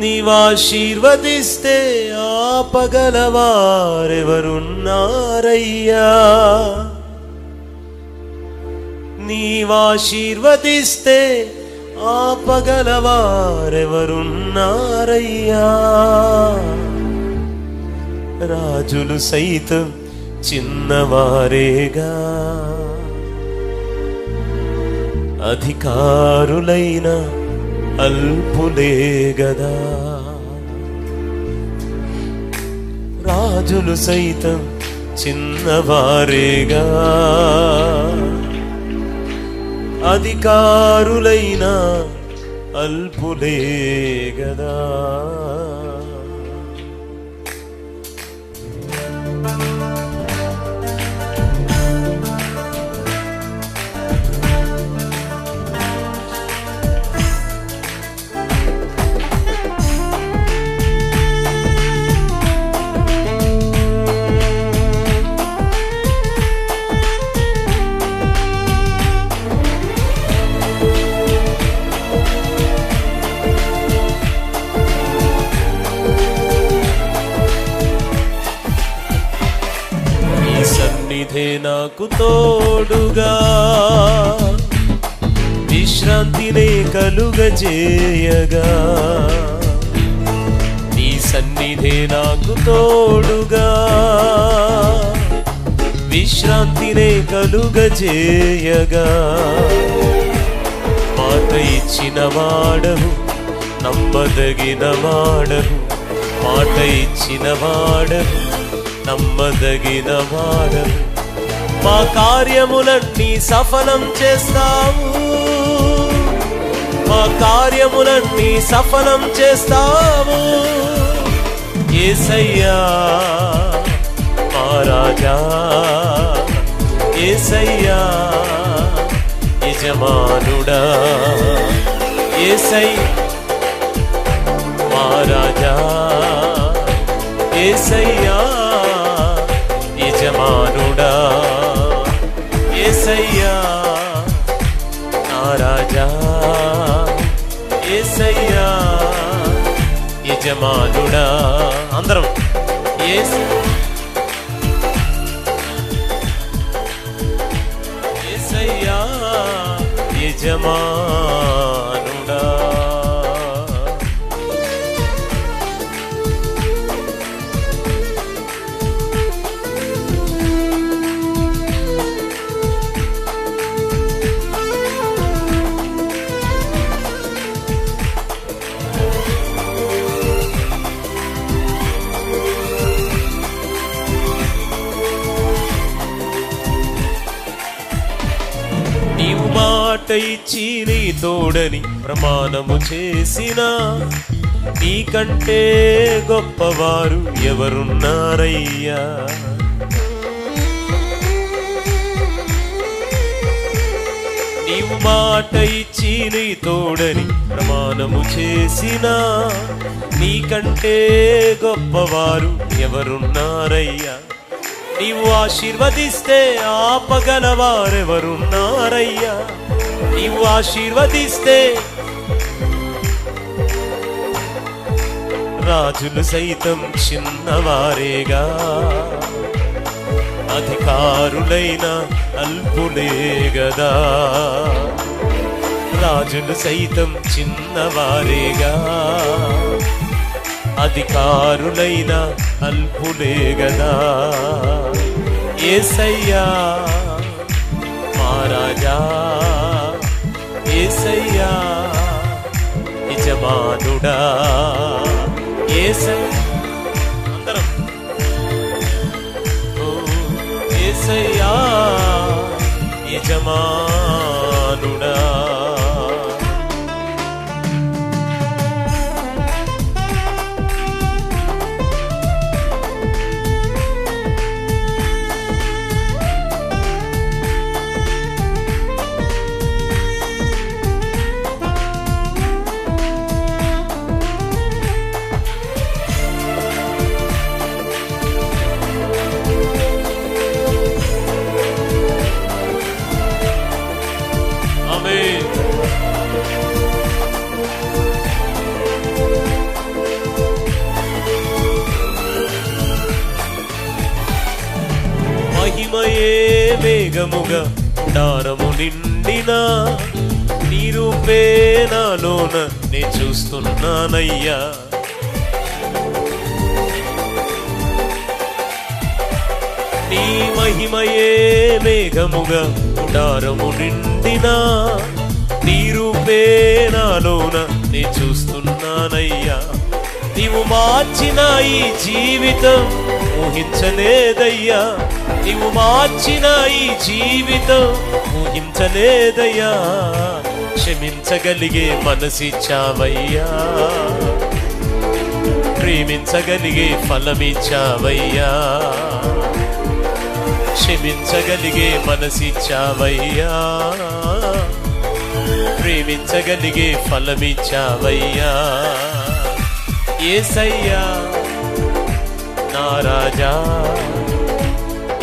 నీవాశీర్వదిస్తే ఆపగలవారెవరున్నారయ్యా? నీవాశీర్వదిస్తే ఆపగలవారెవరున్నారయ్యా? రాజులు సైతం చిన్నవారేగా. అధికారులైన అల్పులే గదా. రాజులు సైతం చిన్నవారేగా. అధికారులైన అల్పులే గదా. నాకు తోడుగా. విశ్రాంతినే కలుగజేయగా. నీ సన్నిధే నాకు తోడుగా. విశ్రాంతినే కలుగజేయగా. మాట ఇచ్చిన వాడవు నమ్మదగిన వాడవు. మాట ఇచ్చిన వాడవు నమ్మదగిన వాడవు. మా కార్యములన్నీ సఫలం చేస్తావు. మా కార్యములన్నీ సఫలం చేస్తావు. ఏసయ్యా మా రాజా ఏసయ్యా యజమానుడా ఏసై మా రాజా ఏసయ్యా. యజమానుడా. అందరం. ఏస్ ఏసయ్యా ఇచ్చి నీ తోడని ప్రమాణము చేసిన. నీకంటే గొప్పవారు ఎవరున్నారయ్యా? నీవు మాట ఇచ్చి నీ తోడని ప్రమాణము చేసిన. నీకంటే గొప్పవారు ఎవరున్నారయ్యా? నీవు ఆశీర్వదిస్తే ఆపగలవారెవరున్నారయ్యా? నీవు ఆశీర్వదిస్తే రాజులు సైతం చిన్నవారేగా. అధికారులైన అల్పులే గదా. రాజులు సైతం చిన్నవారేగా. అధికారులైన అల్పులే గదా. ఏసయ్యా మహారాజా ఏసయ్యా యజమానుడా. ఏసై అందరం. ఓ ఏసయ్యా యజమానుడా వేగముగా దారము నిండిన నీ రూపే నాలోన నే చూస్తున్నానయ్యా. నీ మహిమయే మేఘముగా దారము నిండిన నీ రూపే నాలోన నే చూస్తున్నానయ్యా. నీవు మార్చిన ఈ జీవితం ఊహించలేదయ్యా. నీవు మార్చిన ఈ జీవితం ఊహించలేదయ్యా. క్షమించగలిగే మనసిచ్చావయ్యా. ప్రేమించగలిగే ఫలమిచ్చావయ్యా. క్షమించగలిగే మనసిచ్చావయ్యా. ప్రేమించగలిగే ఫలమిచ్చావయ్యా. ఏసయ్యా నా రాజా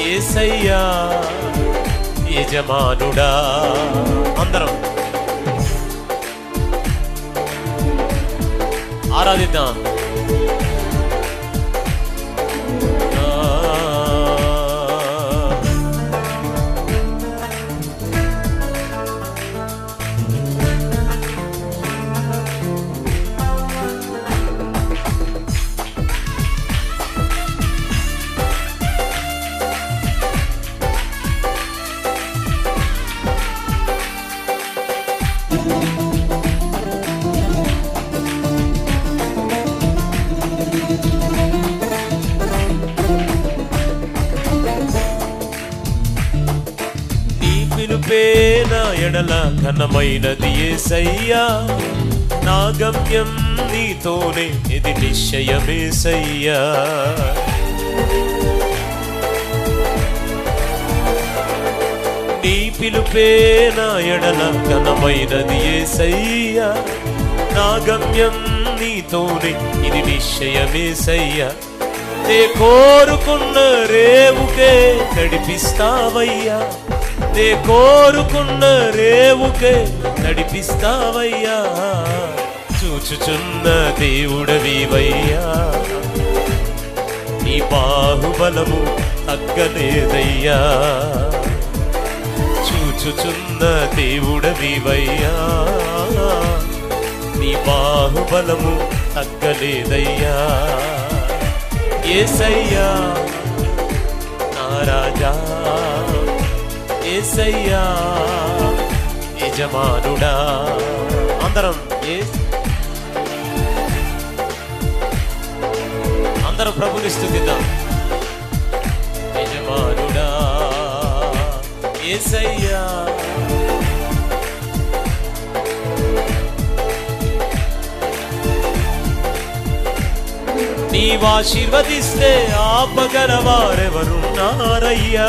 ఏసయ్యా యజమానుడా. అందరం ఆరాధిద్దాం. ఎడల ఘనమైనది ఏసయ్యా. నా గమ్యం నీతోనే ఇది నిశ్చయమేసయ్యా నీ పిలుపే నా ఎడల ఘనమైనది ఏసయ్యా. నా గమ్యం నీతోనే ఇది నిశ్చయమేసయ్యా నే కోరుకున్న రేవుకే నడిపిస్తావయ్యా. నే కోరుకున్న రేవుకే నడిపిస్తావయ్యా. చూచుచున్న దేవుడవివయ్యా నీ బాహుబలము తగ్గలేదయ్యా. చూచుచున్న దేవుడవివయ్యా నీ బాహుబలము తగ్గలేదయ్యా. ఏసయ్యా నా రాజా. ఏసయ్యా యజమానుడా అందరం ఏ- అందరం ప్రభుని స్థుతిద్దాం. యజమానుడా ఏసయ్యా. నీవాశీర్వదిస్తే ఆపగల వారెవరున్నారయ్యా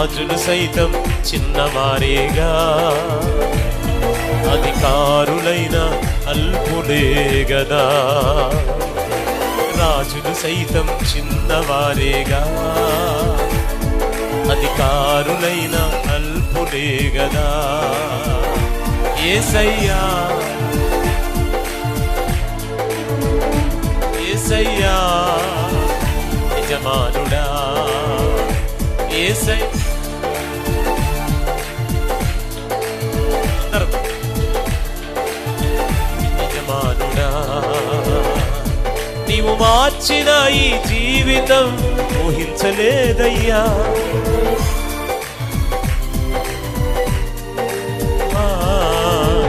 రాజులు సైతం చిన్నవారేగా. అధికారులైన అల్పుడే గదా. రాజులు సైతం చిన్నవారేగా. అధికారులైన అల్పుడే గదా. ఏసయ్యా. ఏసయ్యా. యజమానుడా. ఏసై మార్చిన ఈ జీవితం ఊహించలేదయ్యా.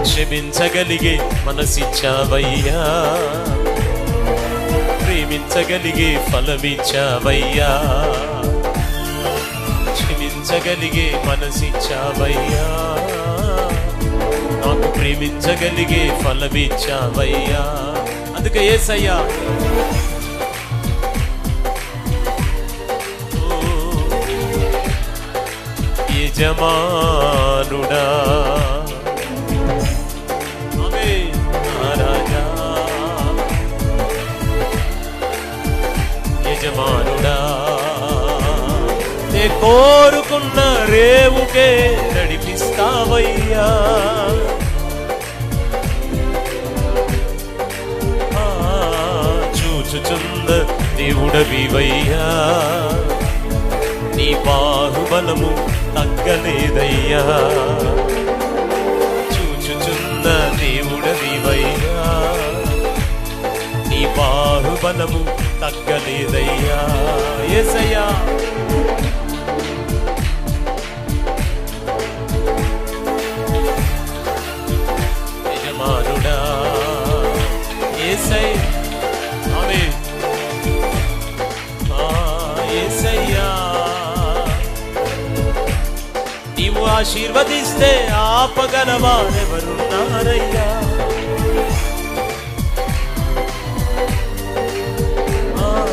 క్షమించగలిగే మనసిచ్చావయ్యా. ప్రేమించగలిగే ఫలమిచ్చావయ్యా. క్షమించగలిగే మనసిచ్చావయ్యా. నాకు ప్రేమించగలిగే ఫలమిచ్చావయ్యా. అందుకే ఏసయ్యా. యజమానుడా. యజమానుడా. నే కోరుకున్న రేవుకే నడిపిస్తావయ్యా. ఆ, దేవుడవివయ్యా. నీ బాహుబలము తగ్గలేదయ్యా. చూచుచున్న దేవుడవివయ్యా. నీ బాహుబలము తగ్గలేదయ్యా. ఎసయ్యా ఆశీర్వదిస్తే ఆపగలవారెవరున్నారయ్యా? ఆ,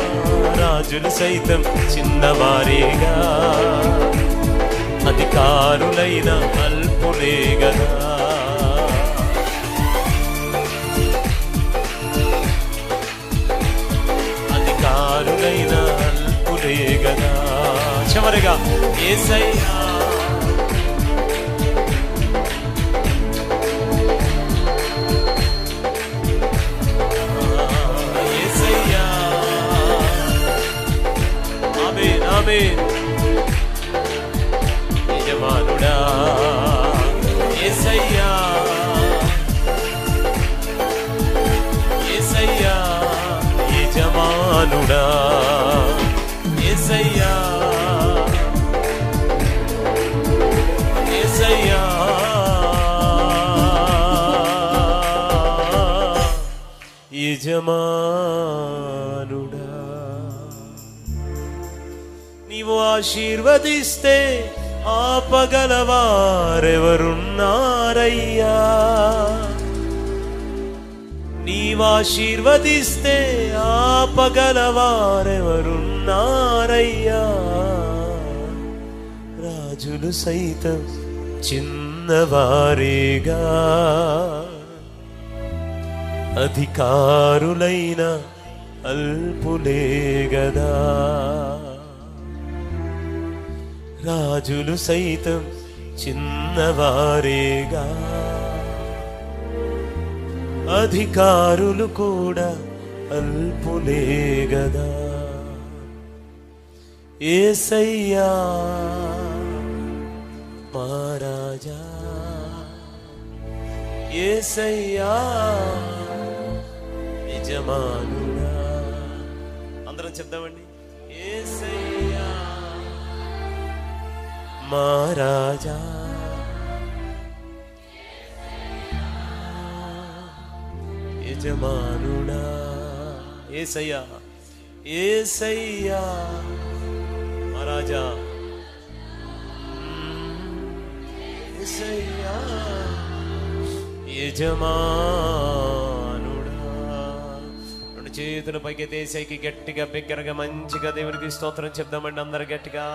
రాజులు సైతం చిన్నవారేగా. అధికారులైన అల్పులే గదా. అధికారులైన అల్పులే గదా. చివరిగా ఏసయ్యా యజమానుడా. నీవు ఆశీర్వదిస్తే ఆపగలవారెవరున్నారయ్యా. నీవాశీర్వదిస్తే ఆపగలవారెవరున్నారయ్యా. రాజులు సైతం చిన్నవారేగా. అధికారులైన అల్పులే గదా. రాజులు సైతం చిన్నవారేగా. అధికారులు కూడా అల్పులే గదా. ఏసయ్యా మహారాజా ఏసయ్యా. యజమానుడా. అందరం చెప్దామండి. ఏసయ్యా మహారాజా యజమానుడా. ఏసయ్యా. ఏసయ్యా మహారాజా ఏసయ్యా రెండు చేతులు పైకి దేశాయికి గట్టిగా బిగ్గరగా మంచిగా దేవునికి స్తోత్రం చెప్దామండి అందరు గట్టిగా.